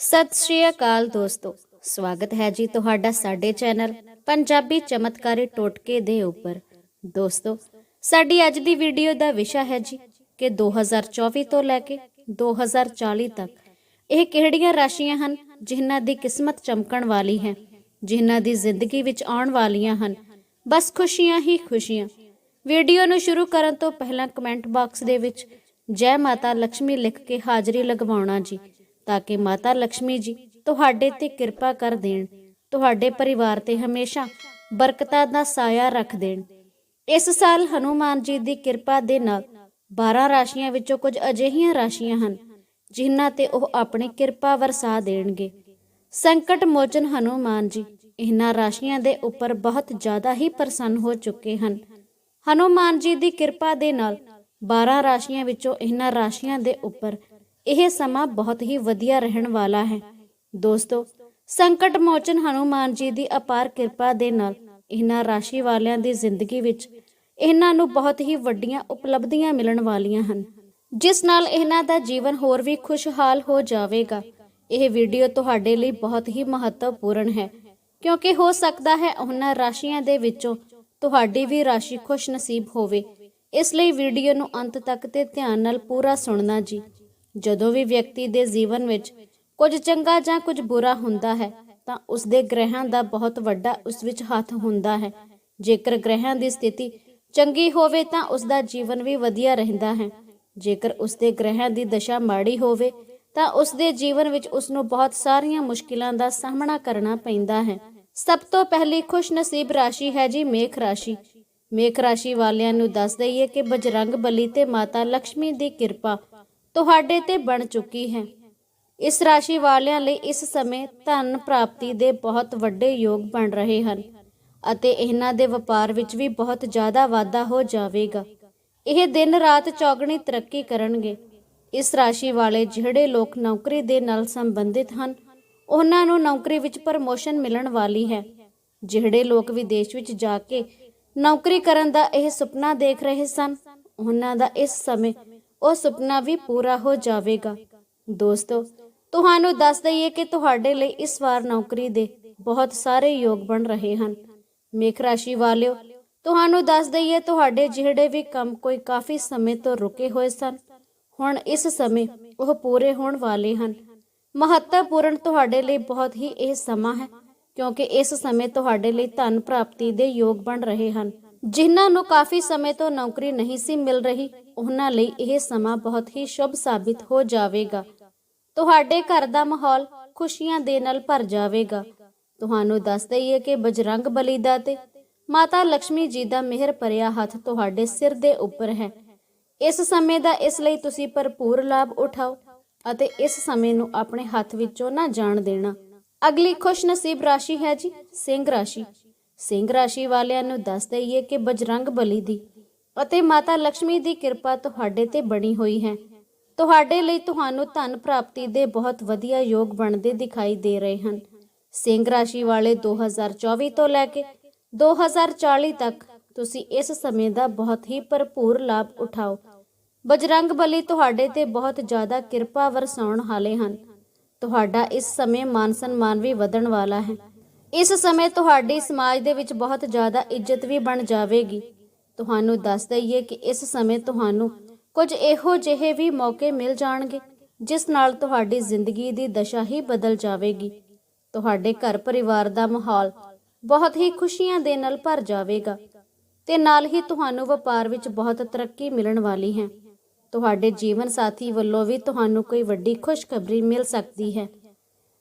ਸਤਿ ਸ਼੍ਰੀ ਅਕਾਲ ਦੋਸਤੋ। ਸਵਾਗਤ ਹੈ ਜੀ ਤੁਹਾਡਾ ਸਾਡੇ ਚੈਨਲ ਪੰਜਾਬੀ ਚਮਤਕਾਰੀ ਟੋਟਕੇ ਦੇ ਉੱਪਰ। ਦੋਸਤੋ, ਸਾਡੀ ਅੱਜ ਦੀ ਵੀਡੀਓ ਦਾ ਵਿਸ਼ਾ ਹੈ ਜੀ ਕਿ 2024 ਤੋਂ ਲੈ ਕੇ 2040 ਤੱਕ ਇਹ ਕਿਹੜੀਆਂ ਰਾਸ਼ੀਆਂ ਹਨ ਜਿਨ੍ਹਾਂ ਦੀ ਕਿਸਮਤ ਚਮਕਣ ਵਾਲੀ ਹੈ, ਜਿਨ੍ਹਾਂ ਦੀ ਜ਼ਿੰਦਗੀ ਵਿੱਚ ਆਉਣ ਵਾਲੀਆਂ ਹਨ। ਬਸ ਖੁਸ਼ੀਆਂ ਹੀ ਖੁਸ਼ੀਆਂ। ਵੀਡੀਓ ਨੂੰ ਸ਼ੁਰੂ ਕਰਨ ਤੋਂ ਪਹਿਲਾਂ ਕਮੈਂਟ ਬਾਕਸ ਦੇ ਵਿੱਚ ਜੈ ਮਾਤਾ ਲక్ష్ਮੀ ਲਿਖ ਕੇ ਹਾਜ਼ਰੀ ਲਗਵਾਉਣਾ ਜੀ। ਤਾਂ ਕਿ ਮਾਤਾ ਲక్ష్ਮੀ ਜੀ ਤੁਹਾਡੇ ਤੇ ਕਿਰਪਾ ਕਰ ਦੇਣ। ਤੁਹਾਡੇ ਪਰਿਵਾਰ ਤੇ ਹਮੇਸ਼ਾ ਬਰਕਤਾਂ ਦਾ ਸਾਇਆ ਰੱਖ ਦੇਣ। ਇਸ ਸਾਲ ਹਨੂਮਾਨ ਜੀ ਦੀ ਕਿਰਪਾ ਦੇ ਨਾਲ 12 ਰਾਸ਼ੀਆਂ ਵਿੱਚੋਂ ਕੁਝ ਅਜਿਹੀਆਂ ਰਾਸ਼ੀਆਂ ਹਨ, ਜਿਨ੍ਹਾਂ ਤੇ ਉਹ ਆਪਣੀ ਕਿਰਪਾ ਵਰਸਾ ਦੇਣਗੇ। ਸੰਕਟ ਮੋਚਨ ਹਨੂਮਾਨ ਜੀ ਇਹਨਾਂ ਰਾਸ਼ੀਆਂ ਦੇ ਉੱਪਰ ਬਹੁਤ ਜ਼ਿਆਦਾ ਹੀ ਪ੍ਰਸੰਨ ਹੋ ਚੁੱਕੇ ਹਨ। ਹਨੂਮਾਨ ਜੀ ਦੀ ਕਿਰਪਾ ਦੇ ਨਾਲ 12 ਰਾਸ਼ੀਆਂ ਵਿੱਚੋਂ ਇਹਨਾਂ ਰਾਸ਼ੀਆਂ ਦੇ ਉੱਪਰ ਇਹ ਸਮਾਂ ਬਹੁਤ ਹੀ ਵਧੀਆ ਰਹਿਣ ਵਾਲਾ ਹੈ। ਦੋਸਤੋ, ਸੰਕਟ ਮੋਚਨ ਹਨੂਮਾਨ ਜੀ ਦੀ ਅਪਾਰ ਕਿਰਪਾ ਦੇ ਨਾਲ ਇਹਨਾਂ ਰਾਸ਼ੀ ਵਾਲਿਆਂ ਦੀ ਜ਼ਿੰਦਗੀ ਵਿੱਚ ਇਹਨਾਂ ਨੂੰ ਬਹੁਤ ਹੀ ਵੱਡੀਆਂ ਉਪਲਬਧੀਆਂ ਮਿਲਣ ਵਾਲੀਆਂ ਹਨ। ਜਿਸ ਨਾਲ ਇਹਨਾਂ ਦਾ ਜੀਵਨ ਹੋਰ ਵੀ ਖੁਸ਼ਹਾਲ ਹੋ ਜਾਵੇਗਾ। ਇਹ ਵੀਡੀਓ ਤੁਹਾਡੇ ਲਈ ਬਹੁਤ ਹੀ ਮਹੱਤਵਪੂਰਨ ਹੈ, ਕਿਉਂਕਿ ਹੋ ਸਕਦਾ ਹੈ ਉਹਨਾਂ ਰਾਸ਼ੀਆਂ ਦੇ ਵਿੱਚੋਂ ਤੁਹਾਡੀ ਵੀ ਰਾਸ਼ੀ ਖੁਸ਼ ਨਸੀਬ ਹੋਵੇ। ਇਸ ਲਈ ਵੀਡੀਓ ਨੂੰ ਅੰਤ ਤੱਕ ਤੇ ਧਿਆਨ ਨਾਲ ਪੂਰਾ ਸੁਣਨਾ ਜੀ। ਜਦੋਂ ਵੀ ਵਿਅਕਤੀ ਦੇ ਜੀਵਨ ਵਿੱਚ ਕੁਝ ਚੰਗਾ ਜਾਂ ਕੁਝ ਬੁਰਾ ਹੁੰਦਾ ਹੈ, ਤਾਂ ਉਸ ਦੇ ਗ੍ਰਹਿਾਂ ਦਾ ਬਹੁਤ ਵੱਡਾ ਉਸ ਵਿੱਚ ਹੱਥ ਹੁੰਦਾ ਹੈ। ਜੇਕਰ ਗ੍ਰਹਿਾਂ ਦੀ ਸਥਿਤੀ ਚੰਗੀ ਹੋਵੇ, ਤਾਂ ਉਸ ਦਾ ਜੀਵਨ ਵੀ ਵਧੀਆ ਰਹਿੰਦਾ ਹੈ। ਜੇਕਰ ਉਸ ਦੇ ਗ੍ਰਹਿਾਂ ਦੀ ਦਸ਼ਾ ਮਾੜੀ ਹੋਵੇ, ਤਾਂ ਉਸ ਦੇ ਜੀਵਨ ਵਿੱਚ ਉਸ ਨੂੰ ਬਹੁਤ ਸਾਰੀਆਂ ਮੁਸ਼ਕਿਲਾਂ ਦਾ ਸਾਹਮਣਾ ਕਰਨਾ ਪੈਂਦਾ ਹੈ। ਸਭ ਤੋਂ ਪਹਿਲੀ ਖੁਸ਼ ਨਸੀਬ ਰਾਸ਼ੀ ਹੈ ਜੀ ਮੇਖ ਰਾਸ਼ੀ। ਮੇਖ ਰਾਸ਼ੀ ਵਾਲਿਆਂ ਨੂੰ ਦੱਸ ਦਈਏ ਕਿ ਬਜਰੰਗ ਬਲੀ ਤੇ ਮਾਤਾ ਲక్ష్ਮੀ ਦੀ ਕਿਰਪਾ ਤੁਹਾਡੇ ਤੇ ਬਣ ਚੁੱਕੀ ਹੈ। ਇਸ ਰਾਸ਼ੀ ਵਾਲਿਆਂ ਲਈ ਇਸ ਸਮੇਂ ਧਨ ਪ੍ਰਾਪਤੀ ਦੇ ਬਹੁਤ ਵੱਡੇ ਯੋਗ ਬਣ ਰਹੇ ਹਨ ਅਤੇ ਇਹਨਾਂ ਦੇ ਵਪਾਰ ਵਿੱਚ ਵੀ ਬਹੁਤ ਜ਼ਿਆਦਾ ਵਾਧਾ ਹੋ ਜਾਵੇਗਾ। ਇਹ ਦਿਨ ਰਾਤ ਚੌਗਣੀ ਤਰੱਕੀ ਕਰਨਗੇ। ਇਸ ਰਾਸ਼ੀ ਵਾਲੇ ਜਿਹੜੇ ਲੋਕ ਨੌਕਰੀ ਦੇ ਨਾਲ ਸੰਬੰਧਿਤ ਹਨ, ਉਹਨਾਂ ਨੂੰ ਨੌਕਰੀ ਵਿੱਚ ਪ੍ਰਮੋਸ਼ਨ ਮਿਲਣ ਵਾਲੀ ਹੈ। ਜਿਹੜੇ ਲੋਕ ਵਿਦੇਸ਼ ਵਿੱਚ ਜਾ ਕੇ ਨੌਕਰੀ ਕਰਨ ਦਾ ਇਹ ਸੁਪਨਾ ਦੇਖ ਰਹੇ ਸਨ, ਉਹਨਾਂ ਦਾ ਇਸ ਸਮੇਂ ਉਹ ਸੁਪਨਾ ਵੀ ਪੂਰਾ ਹੋ ਜਾਵੇਗਾ। ਦੋਸਤੋ, ਤੁਹਾਨੂੰ ਦੱਸ ਦਈਏ ਕਿ ਤੁਹਾਡੇ ਲਈ ਇਸ ਵਾਰ ਨੌਕਰੀ ਦੇ ਬਹੁਤ ਸਾਰੇ ਯੋਗ ਬਣ ਰਹੇ ਹਨ। ਮੇਖ ਰਾਸ਼ੀ ਵਾਲਿਓ, ਤੁਹਾਨੂੰ ਦੱਸ ਦਈਏ ਤੁਹਾਡੇ ਜਿਹੜੇ ਵੀ ਕੰਮ ਕੋਈ ਕਾਫੀ ਸਮੇਂ ਤੋਂ ਰੁਕੇ ਹੋਏ ਸਨ, ਹੁਣ ਇਸ ਸਮੇਂ ਉਹ ਪੂਰੇ ਹੋਣ ਵਾਲੇ ਹਨ। ਮਹੱਤਵਪੂਰਨ ਤੁਹਾਡੇ ਲਈ ਬਹੁਤ ਹੀ ਇਹ ਸਮਾਂ ਹੈ, ਕਿਉਂਕਿ ਇਸ ਸਮੇਂ ਤੁਹਾਡੇ ਲਈ ਧਨ ਪ੍ਰਾਪਤੀ ਦੇ ਯੋਗ ਬਣ ਰਹੇ ਹਨ। ਜਿਨ੍ਹਾਂ ਨੂੰ ਕਾਫੀ ਸਮੇਂ ਤੋਂ ਨੌਕਰੀ ਨਹੀਂ ਸੀ ਮਿਲ ਰਹੀ ਉਹਨਾਂ ਲਈ ਇਹ ਸਮਾਂ ਬਹੁਤ ਹੀ ਸ਼ੁਭ ਸਾਬਿਤ ਹੋ ਜਾਵੇਗਾ। ਤੁਹਾਡੇ ਘਰ ਦਾ ਮਾਹੌਲ ਖੁਸ਼ੀਆਂ ਦੇ ਨਾਲ ਭਰ ਜਾਵੇਗਾ। ਤੁਹਾਨੂੰ ਦੱਸ ਦਈਏ ਕਿ ਬਜਰੰਗ ਬਲੀ ਦਾ ਤੇ ਮਾਤਾ ਲక్ష్ਮੀ ਜੀ ਦਾ ਮਿਹਰ ਭਰਿਆ ਹੱਥ ਤੁਹਾਡੇ ਸਿਰ ਦੇ ਉੱਪਰ ਹੈ। ਇਸ ਸਮੇਂ ਦਾ ਇਸ ਲਈ ਤੁਸੀਂ ਭਰਪੂਰ ਲਾਭ ਉਠਾਓ ਅਤੇ ਇਸ ਸਮੇਂ ਨੂੰ ਆਪਣੇ ਹੱਥ ਵਿੱਚੋਂ ਨਾ ਜਾਣ ਦੇਣਾ। ਅਗਲੀ ਖੁਸ਼ ਨਸੀਬ ਰਾਸ਼ੀ ਹੈ ਜੀ, ਸਿੰਘ ਰਾਸ਼ੀ। ਸਿੰਘ ਰਾਸ਼ੀ ਵਾਲਿਆਂ ਨੂੰ ਦੱਸ ਦਈਏ ਕਿ ਬਜਰੰਗ ਬਲੀ ਦੀ ਅਤੇ ਮਾਤਾ ਲక్ష్ਮੀ ਦੀ ਕਿਰਪਾ ਤੁਹਾਡੇ ਤੇ ਬਣੀ ਹੋਈ ਹੈ। ਤੁਹਾਡੇ ਲਈ ਤੁਹਾਨੂੰ ਧਨ ਪ੍ਰਾਪਤੀ ਦੇ ਬਹੁਤ ਵਧੀਆ ਯੋਗ ਬਣਦੇ ਦਿਖਾਈ ਦੇ ਰਹੇ ਹਨ। ਸਿੰਘ ਰਾਸ਼ੀ ਵਾਲੇ 2024 ਤੋਂ ਲੈ ਕੇ 2040 ਤੱਕ ਤੁਸੀਂ ਇਸ ਸਮੇਂ ਦਾ ਬਹੁਤ ਹੀ ਭਰਪੂਰ ਲਾਭ ਉਠਾਓ। ਬਜਰੰਗ ਬਲੀ ਤੁਹਾਡੇ ਤੇ ਬਹੁਤ ਜ਼ਿਆਦਾ ਕਿਰਪਾ ਵਰਸਾਉਣ ਵਾਲੇ ਹਨ। ਤੁਹਾਡਾ ਇਸ ਸਮੇਂ ਮਾਨ ਸਨਮਾਨ ਵੀ ਵਧਣ ਵਾਲਾ ਹੈ। ਇਸ ਸਮੇਂ ਤੁਹਾਡੀ ਸਮਾਜ ਦੇ ਵਿੱਚ ਬਹੁਤ ਜ਼ਿਆਦਾ ਇੱਜ਼ਤ ਵੀ ਬਣ ਜਾਵੇਗੀ। ਤੁਹਾਨੂੰ ਦੱਸ ਦਈਏ ਕਿ ਇਸ ਸਮੇਂ ਤੁਹਾਨੂੰ ਕੁਝ ਇਹੋ ਜਿਹੇ ਵੀ ਮੌਕੇ ਮਿਲ ਜਾਣਗੇ, ਜਿਸ ਨਾਲ ਤੁਹਾਡੀ ਜ਼ਿੰਦਗੀ ਦੀ ਦਸ਼ਾ ਹੀ ਬਦਲ ਜਾਵੇਗੀ। ਤੁਹਾਡੇ ਘਰ ਪਰਿਵਾਰ ਦਾ ਮਾਹੌਲ ਬਹੁਤ ਹੀ ਖੁਸ਼ੀਆਂ ਦੇ ਨਾਲ ਭਰ ਜਾਵੇਗਾ ਤੇ ਨਾਲ ਹੀ ਤੁਹਾਨੂੰ ਵਪਾਰ ਵਿੱਚ ਬਹੁਤ ਤਰੱਕੀ ਮਿਲਣ ਵਾਲੀ ਹੈ। ਤੁਹਾਡੇ ਜੀਵਨ ਸਾਥੀ ਵੱਲੋਂ ਵੀ ਤੁਹਾਨੂੰ ਕੋਈ ਵੱਡੀ ਖੁਸ਼ਖਬਰੀ ਮਿਲ ਸਕਦੀ ਹੈ।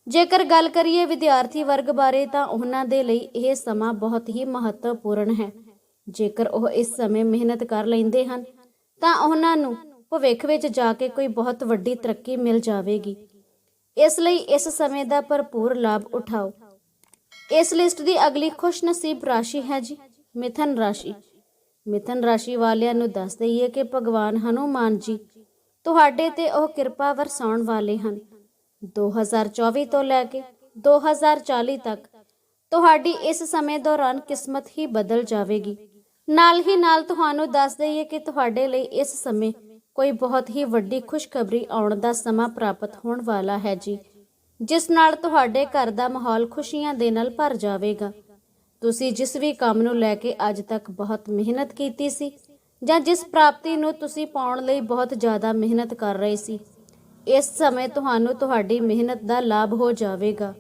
ਜੇਕਰ ਗੱਲ ਕਰੀਏ ਵਿਦਿਆਰਥੀ ਵਰਗ ਬਾਰੇ ਤਾਂ ਉਹਨਾਂ ਦੇ ਲਈ ਇਹ ਸਮਾਂ ਬਹੁਤ ਹੀ ਮਹੱਤਵਪੂਰਨ ਹੈ। ਜੇਕਰ ਉਹ ਇਸ ਸਮੇਂ ਮਿਹਨਤ ਕਰ ਲੈਂਦੇ ਹਨ, ਤਾਂ ਉਹਨਾਂ ਨੂੰ ਭਵਿੱਖ ਵਿੱਚ ਜਾ ਕੇ ਕੋਈ ਬਹੁਤ ਵੱਡੀ ਤਰੱਕੀ ਮਿਲ ਜਾਵੇਗੀ। ਇਸ ਲਈ ਇਸ ਸਮੇਂ ਦਾ ਭਰਪੂਰ ਲਾਭ ਉਠਾਓ। ਇਸ ਲਿਸਟ ਦੀ ਅਗਲੀ ਖੁਸ਼ਨਸੀਬ ਰਾਸ਼ੀ ਹੈ ਜੀ, ਮਿਥਨ ਰਾਸ਼ੀ। ਮਿਥਨ ਰਾਸ਼ੀ ਵਾਲਿਆਂ ਨੂੰ ਦੱਸ ਦਈਏ ਕਿ ਭਗਵਾਨ ਹਨੂਮਾਨ ਜੀ ਤੁਹਾਡੇ ਤੇ ਉਹ ਕਿਰਪਾ ਵਰਸਾਉਣ ਵਾਲੇ ਹਨ। 2024 ਤੋਂ ਲੈ ਕੇ 2040 ਤੱਕ ਤੁਹਾਡੀ ਇਸ ਸਮੇਂ ਦੌਰਾਨ ਕਿਸਮਤ ਹੀ ਬਦਲ ਜਾਵੇਗੀ। ਨਾਲ ਹੀ ਨਾਲ ਤੁਹਾਨੂੰ ਦੱਸ ਦਈਏ ਕਿ ਤੁਹਾਡੇ ਲਈ ਇਸ ਸਮੇਂ ਕੋਈ ਬਹੁਤ ਹੀ ਵੱਡੀ ਖੁਸ਼ਖਬਰੀ ਆਉਣ ਦਾ ਸਮਾਂ ਪ੍ਰਾਪਤ ਹੋਣ ਵਾਲਾ ਹੈ ਜੀ, ਜਿਸ ਨਾਲ ਤੁਹਾਡੇ ਘਰ ਦਾ ਮਾਹੌਲ ਖੁਸ਼ੀਆਂ ਦੇ ਨਾਲ ਭਰ ਜਾਵੇਗਾ। ਤੁਸੀਂ ਜਿਸ ਵੀ ਕੰਮ ਨੂੰ ਲੈ ਕੇ ਅੱਜ ਤੱਕ ਬਹੁਤ ਮਿਹਨਤ ਕੀਤੀ ਸੀ ਜਾਂ ਜਿਸ ਪ੍ਰਾਪਤੀ ਨੂੰ ਤੁਸੀਂ ਪਾਉਣ ਲਈ ਬਹੁਤ ਜ਼ਿਆਦਾ ਮਿਹਨਤ ਕਰ ਰਹੇ ਸੀ, ਇਸ ਸਮੇਂ ਤੁਹਾਨੂੰ ਤੁਹਾਡੀ ਮਿਹਨਤ ਦਾ ਲਾਭ ਹੋ ਜਾਵੇਗਾ।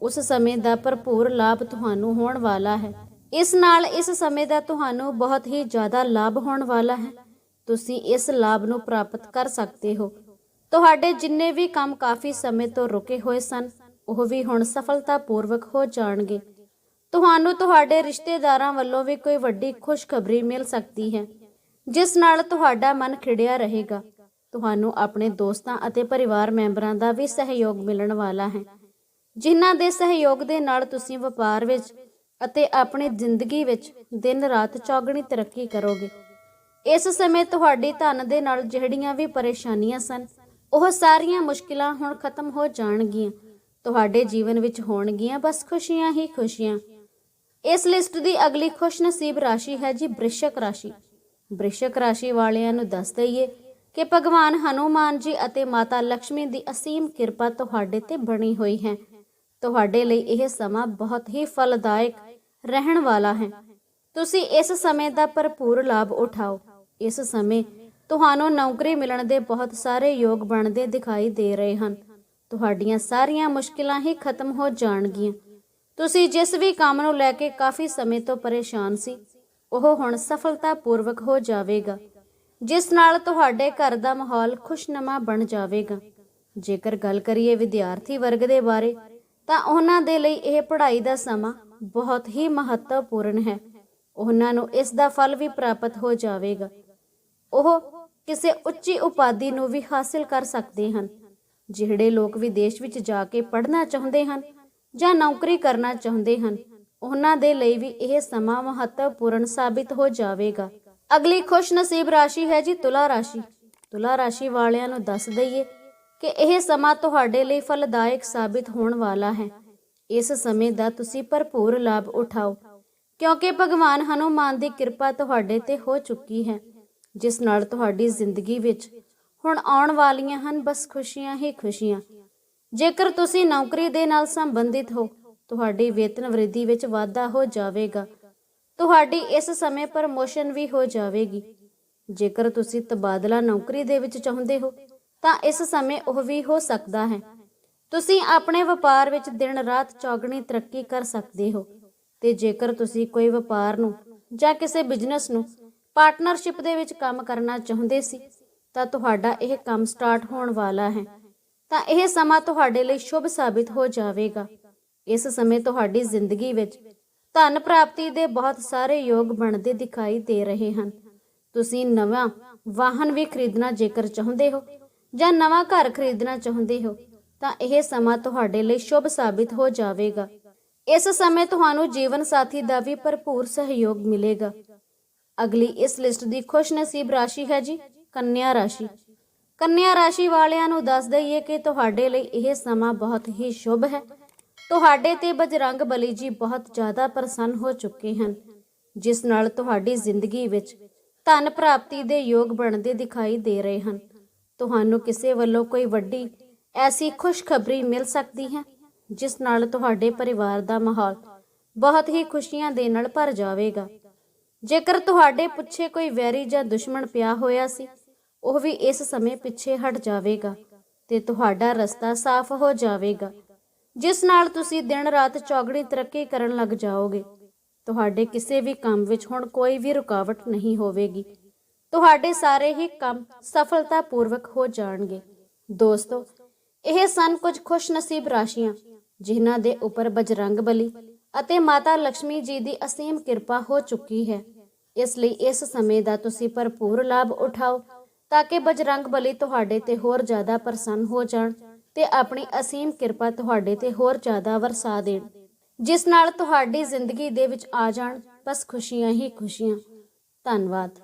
ਉਸ ਸਮੇਂ ਦਾ ਭਰਪੂਰ ਲਾਭ ਤੁਹਾਨੂੰ ਹੋਣ ਵਾਲਾ ਹੈ। ਇਸ ਨਾਲ ਇਸ ਸਮੇਂ ਦਾ ਤੁਹਾਨੂੰ ਬਹੁਤ ਹੀ ਜ਼ਿਆਦਾ ਲਾਭ ਹੋਣ ਵਾਲਾ ਹੈ। ਤੁਸੀਂ ਇਸ ਲਾਭ ਨੂੰ ਪ੍ਰਾਪਤ ਕਰ ਸਕਦੇ ਹੋ। ਤੁਹਾਡੇ ਜਿੰਨੇ ਵੀ ਕੰਮ ਕਾਫੀ ਸਮੇਂ ਤੋਂ ਰੁਕੇ ਹੋਏ ਸਨ, ਉਹ ਵੀ ਹੁਣ ਸਫਲਤਾਪੂਰਵਕ ਹੋ ਜਾਣਗੇ। ਤੁਹਾਨੂੰ ਤੁਹਾਡੇ ਰਿਸ਼ਤੇਦਾਰਾਂ ਵੱਲੋਂ ਵੀ ਕੋਈ ਵੱਡੀ ਖੁਸ਼ਖਬਰੀ ਮਿਲ ਸਕਦੀ ਹੈ, ਜਿਸ ਨਾਲ ਤੁਹਾਡਾ ਮਨ ਖਿੜਿਆ ਰਹੇਗਾ। ਤੁਹਾਨੂੰ ਆਪਣੇ ਦੋਸਤਾਂ ਅਤੇ ਪਰਿਵਾਰ ਮੈਂਬਰਾਂ ਦਾ ਵੀ ਸਹਿਯੋਗ ਮਿਲਣ ਵਾਲਾ ਹੈ। ਜਿਨ੍ਹਾਂ ਦੇ ਸਹਿਯੋਗ ਦੇ ਨਾਲ ਤੁਸੀਂ ਵਪਾਰ ਵਿੱਚ ਅਤੇ ਆਪਣੀ ਜ਼ਿੰਦਗੀ ਵਿੱਚ ਦਿਨ ਰਾਤ ਚੌਗਣੀ ਤਰੱਕੀ ਕਰੋਗੇ। ਇਸ ਸਮੇਂ ਤੁਹਾਡੀ ਧਨ ਦੇ ਨਾਲ ਜਿਹੜੀਆਂ ਵੀ ਪਰੇਸ਼ਾਨੀਆਂ ਸਨ, ਉਹ ਸਾਰੀਆਂ ਮੁਸ਼ਕਿਲਾਂ ਹੁਣ ਖਤਮ ਹੋ ਜਾਣਗੀਆਂ। ਤੁਹਾਡੇ ਜੀਵਨ ਵਿੱਚ ਹੋਣਗੀਆਂ ਬਸ ਖੁਸ਼ੀਆਂ ਹੀ ਖੁਸ਼ੀਆਂ। ਇਸ ਲਿਸਟ ਦੀ ਅਗਲੀ ਖੁਸ਼ਨਸੀਬ ਰਾਸ਼ੀ ਹੈ ਜੀ ਬ੍ਰਿਸ਼ਕ ਰਾਸ਼ੀ। ਬ੍ਰਿਸ਼ਕ ਰਾਸ਼ੀ ਵਾਲਿਆਂ ਨੂੰ ਦੱਸ ਦਈਏ ਕਿ ਭਗਵਾਨ ਹਨੂਮਾਨ ਜੀ ਅਤੇ ਮਾਤਾ ਲక్ష్ਮੀ ਦੀ ਅਸੀਮ ਕਿਰਪਾ ਤੁਹਾਡੇ ਤੇ ਬਣੀ ਹੋਈ ਹੈ। ਤੁਹਾਡੇ ਲਈ ਇਹ ਸਮਾਂ ਬਹੁਤ ਹੀ ਫਲਦਾਇਕ ਰਹਿਣ ਵਾਲਾ ਹੈ। ਤੁਸੀਂ ਇਸ ਸਮੇਂ ਦਾ ਭਰਪੂਰ ਲਾਭ ਉਠਾਓ। ਇਸ ਸਮੇਂ ਤੁਹਾਨੂੰ ਨੌਕਰੀ ਮਿਲਣ ਦੇ ਬਹੁਤ ਸਾਰੇ ਯੋਗ ਬਣਦੇ ਦਿਖਾਈ ਦੇ ਰਹੇ ਹਨ। ਤੁਹਾਡੀਆਂ ਸਾਰੀਆਂ ਮੁਸ਼ਕਿਲਾਂ ਹੀ ਖਤਮ ਹੋ ਜਾਣਗੀਆਂ। ਤੁਸੀਂ ਜਿਸ ਵੀ ਕੰਮ ਨੂੰ ਲੈ ਕੇ ਕਾਫੀ ਸਮੇਂ ਤੋਂ ਪਰੇਸ਼ਾਨ ਸੀ, ਉਹ ਹੁਣ ਸਫਲਤਾਪੂਰਵਕ ਹੋ ਜਾਵੇਗਾ। ਜਿਸ ਨਾਲ ਤੁਹਾਡੇ ਘਰ ਦਾ ਮਾਹੌਲ ਖੁਸ਼ਨਮਾ ਬਣ ਜਾਵੇਗਾ। ਜੇਕਰ ਗੱਲ ਕਰੀਏ ਵਿਦਿਆਰਥੀ ਵਰਗ ਦੇ ਬਾਰੇ ਤਾਂ ਉਹਨਾਂ ਦੇ ਲਈ ਇਹ ਪੜ੍ਹਾਈ ਦਾ ਸਮਾਂ ਬਹੁਤ ਹੀ ਮਹੱਤਵਪੂਰਨ ਹੈ। ਉਹਨਾਂ ਨੂੰ ਇਸ ਦਾ ਫਲ ਵੀ ਪ੍ਰਾਪਤ ਹੋ ਜਾਵੇਗਾ। ਉਹ ਕਿਸੇ ਉੱਚੀ ਉਪਾਧੀ ਨੂੰ ਵੀ ਹਾਸਿਲ ਕਰ ਸਕਦੇ ਹਨ। ਜਿਹੜੇ ਲੋਕ ਵਿਦੇਸ਼ ਵਿੱਚ ਜਾ ਕੇ ਪੜ੍ਹਨਾ ਚਾਹੁੰਦੇ ਹਨ ਜਾਂ ਨੌਕਰੀ ਕਰਨਾ ਚਾਹੁੰਦੇ ਹਨ, ਉਹਨਾਂ ਦੇ ਲਈ ਵੀ ਇਹ ਸਮਾਂ ਮਹੱਤਵਪੂਰਨ ਸਾਬਿਤ ਹੋ ਜਾਵੇਗਾ। ਅਗਲੀ ਖੁਸ਼ਨਸੀਬ ਰਾਸ਼ੀ ਹੈ ਜੀ ਤੁਲਾ ਰਾਸ਼ੀ। ਤੁਲਾ ਰਾਸ਼ੀ ਵਾਲਿਆਂ ਨੂੰ ਦੱਸ ਦਈਏ ਕਿ ਇਹ ਸਮਾਂ ਤੁਹਾਡੇ ਲਈ ਫਲਦਾਇਕ ਸਾਬਿਤ ਹੋਣ ਵਾਲਾ ਹੈ। ਇਸ ਸਮੇਂ ਦਾ ਤੁਸੀਂ ਭਰਪੂਰ ਲਾਭ ਉਠਾਓ, ਕਿਉਂਕਿ ਭਗਵਾਨ ਹਨੂਮਾਨ ਦੀ ਕਿਰਪਾ ਤੁਹਾਡੇ ਤੇ ਹੋ ਚੁੱਕੀ ਹੈ, ਜਿਸ ਨਾਲ ਤੁਹਾਡੀ ਜ਼ਿੰਦਗੀ ਵਿੱਚ ਹੁਣ ਆਉਣ ਵਾਲੀਆਂ ਹਨ ਬਸ ਖੁਸ਼ੀਆਂ ਹੀ ਖੁਸ਼ੀਆਂ। ਜੇਕਰ ਤੁਸੀਂ ਨੌਕਰੀ ਦੇ ਨਾਲ ਸੰਬੰਧਿਤ ਹੋ, ਤੁਹਾਡੀ ਵੇਤਨ ਵ੍ਰਿਧੀ ਵਿੱਚ ਵਾਧਾ ਹੋ ਜਾਵੇਗਾ। ਤੁਹਾਡੀ ਇਸ ਸਮੇਂ ਪ੍ਰਮੋਸ਼ਨ ਵੀ ਹੋ ਜਾਵੇਗੀ। ਜੇਕਰ ਤੁਸੀਂ ਤਬਾਦਲਾ ਨੌਕਰੀ ਦੇ ਵਿੱਚ ਚਾਹੁੰਦੇ ਹੋ ਤਾਂ ਇਸ ਸਮੇਂ ਉਹ ਵੀ ਹੋ ਸਕਦਾ ਹੈ। ਤੁਸੀਂ ਆਪਣੇ ਵਪਾਰ ਵਿੱਚ ਦਿਨ ਰਾਤ ਚੌਗਣੀ ਤਰੱਕੀ ਕਰ ਸਕਦੇ ਹੋ ਤੇ ਜੇਕਰ ਤੁਸੀਂ ਕੋਈ ਵਪਾਰ ਨੂੰ ਜਾਂ ਕਿਸੇ ਬਿਜ਼ਨਸ ਨੂੰ ਪਾਰਟਨਰਸ਼ਿਪ ਦੇ ਵਿੱਚ ਕੰਮ ਕਰਨਾ ਚਾਹੁੰਦੇ ਸੀ, ਤਾਂ ਤੁਹਾਡਾ ਇਹ ਕੰਮ ਸਟਾਰਟ ਹੋਣ ਵਾਲਾ ਹੈ। ਤਾਂ ਇਹ ਸਮਾਂ ਤੁਹਾਡੇ ਲਈ ਸ਼ੁਭ ਸਾਬਿਤ ਹੋ ਜਾਵੇਗਾ। ਇਸ ਸਮੇਂ ਤੁਹਾਡੀ ਜ਼ਿੰਦਗੀ ਵਿੱਚ ਧਨ ਪ੍ਰਾਪਤੀ ਦੇ ਬਹੁਤ ਸਾਰੇ ਯੋਗ ਬਣਦੇ ਦਿਖਾਈ ਦੇ ਰਹੇ ਹਨ। ਤੁਸੀਂ ਨਵਾਂ ਵਾਹਨ ਵੀ ਖਰੀਦਣਾ ਜੇਕਰ ਚਾਹੁੰਦੇ ਹੋ ਜਾਂ ਨਵਾਂ ਘਰ ਖਰੀਦਣਾ ਚਾਹੁੰਦੇ ਹੋ, ਤਾਂ ਇਹ ਸਮਾਂ ਤੁਹਾਡੇ ਲਈ ਸ਼ੁਭ ਸਾਬਿਤ ਹੋ ਜਾਵੇਗਾ। ਇਸ ਸਮੇਂ ਤੁਹਾਨੂੰ ਜੀਵਨ ਸਾਥੀ ਦਾ ਵੀ ਭਰਪੂਰ ਸਹਿਯੋਗ ਮਿਲੇਗਾ। ਅਗਲੀ ਇਸ ਲਿਸਟ ਦੀ ਖੁਸ਼ਨਸੀਬ ਰਾਸ਼ੀ ਹੈ ਜੀ, ਕੰਨਿਆ ਰਾਸ਼ੀ। ਕੰਨਿਆ ਰਾਸ਼ੀ ਵਾਲਿਆਂ ਨੂੰ ਦੱਸ ਦਈਏ ਕਿ ਤੁਹਾਡੇ ਲਈ ਇਹ ਸਮਾਂ ਬਹੁਤ ਹੀ ਸ਼ੁਭ ਹੈ। ਤੁਹਾਡੇ ਤੇ ਬਜਰੰਗ ਬਲੀ ਜੀ ਬਹੁਤ ਜ਼ਿਆਦਾ ਪ੍ਰਸੰਨ ਹੋ ਚੁੱਕੇ ਹਨ, ਜਿਸ ਨਾਲ ਤੁਹਾਡੀ ਜ਼ਿੰਦਗੀ ਵਿੱਚ ਧਨ ਪ੍ਰਾਪਤੀ ਦੇ ਯੋਗ ਬਣਦੇ ਦਿਖਾਈ ਦੇ ਰਹੇ ਹਨ। ਤੁਹਾਨੂੰ ਕਿਸੇ ਵੱਲੋਂ ਕੋਈ ਵੱਡੀ ਐਸੀ ਖੁਸ਼ਖਬਰੀ ਮਿਲ ਸਕਦੀ ਹੈ, ਜਿਸ ਨਾਲ ਤੁਹਾਡੇ ਪਰਿਵਾਰ ਦਾ ਮਾਹੌਲ ਬਹੁਤ ਹੀ ਖੁਸ਼ੀਆਂ ਦੇ ਨਾਲ ਭਰ ਜਾਵੇਗਾ। ਜੇਕਰ ਤੁਹਾਡੇ ਪਿੱਛੇ ਕੋਈ ਵੈਰੀ ਜਾਂ ਦੁਸ਼ਮਣ ਪਿਆ ਹੋਇਆ ਸੀ, ਉਹ ਵੀ ਇਸ ਸਮੇਂ ਪਿੱਛੇ ਹਟ ਜਾਵੇਗਾ ਤੇ ਤੁਹਾਡਾ ਰਸਤਾ ਸਾਫ਼ ਹੋ ਜਾਵੇਗਾ। ਜਿਸ ਨਾਲ ਤੁਸੀਂ ਦਿਨ ਰਾਤ ਚੌਗੜੀ ਤਰੱਕੀ ਕਰਨ ਲੱਗ ਜਾਓਗੇ, ਤੁਹਾਡੇ ਕਿਸੇ ਵੀ ਕੰਮ ਵਿੱਚ ਹੁਣ ਕੋਈ ਵੀ ਰੁਕਾਵਟ ਨਹੀਂ ਹੋਵੇਗੀ। ਤੁਹਾਡੇ ਸਾਰੇ ਹੀ ਕੰਮ ਸਫਲਤਾਪੂਰਵਕ ਹੋ ਜਾਣਗੇ। ਦੋਸਤੋ, ਇਹ ਸਨ ਕੁਝ ਖੁਸ਼ਨਸੀਬ ਰਾਸ਼ੀਆਂ, ਜਿਨ੍ਹਾਂ ਦੇ ਉੱਪਰ ਬਜਰੰਗ ਬਲੀ ਅਤੇ ਮਾਤਾ ਲక్ష్ਮੀ ਜੀ ਦੀ ਅਸੀਮ ਕਿਰਪਾ ਹੋ ਚੁੱਕੀ ਹੈ। ਇਸ ਲਈ ਇਸ ਸਮੇਂ ਦਾ ਤੁਸੀਂ ਭਰਪੂਰ ਲਾਭ ਉਠਾਓ, ਤਾਂ ਕਿ ਬਜਰੰਗ ਬਲੀ ਤੁਹਾਡੇ ਤੇ ਹੋਰ ਜ਼ਿਆਦਾ ਪ੍ਰਸੰਨ ਹੋ ਜਾਣ ਤੇ ਆਪਣੀ ਅਸੀਮ ਕਿਰਪਾ ਤੁਹਾਡੇ ਤੇ ਹੋਰ ਜ਼ਿਆਦਾ ਵਰਸਾ ਦੇਣ। ਜਿਸ ਨਾਲ ਤੁਹਾਡੀ ਜ਼ਿੰਦਗੀ ਦੇ ਵਿੱਚ ਆ ਜਾਣ, ਬਸ ਖੁਸ਼ੀਆਂ ਹੀ ਖੁਸ਼ੀਆਂ। ਧੰਨਵਾਦ।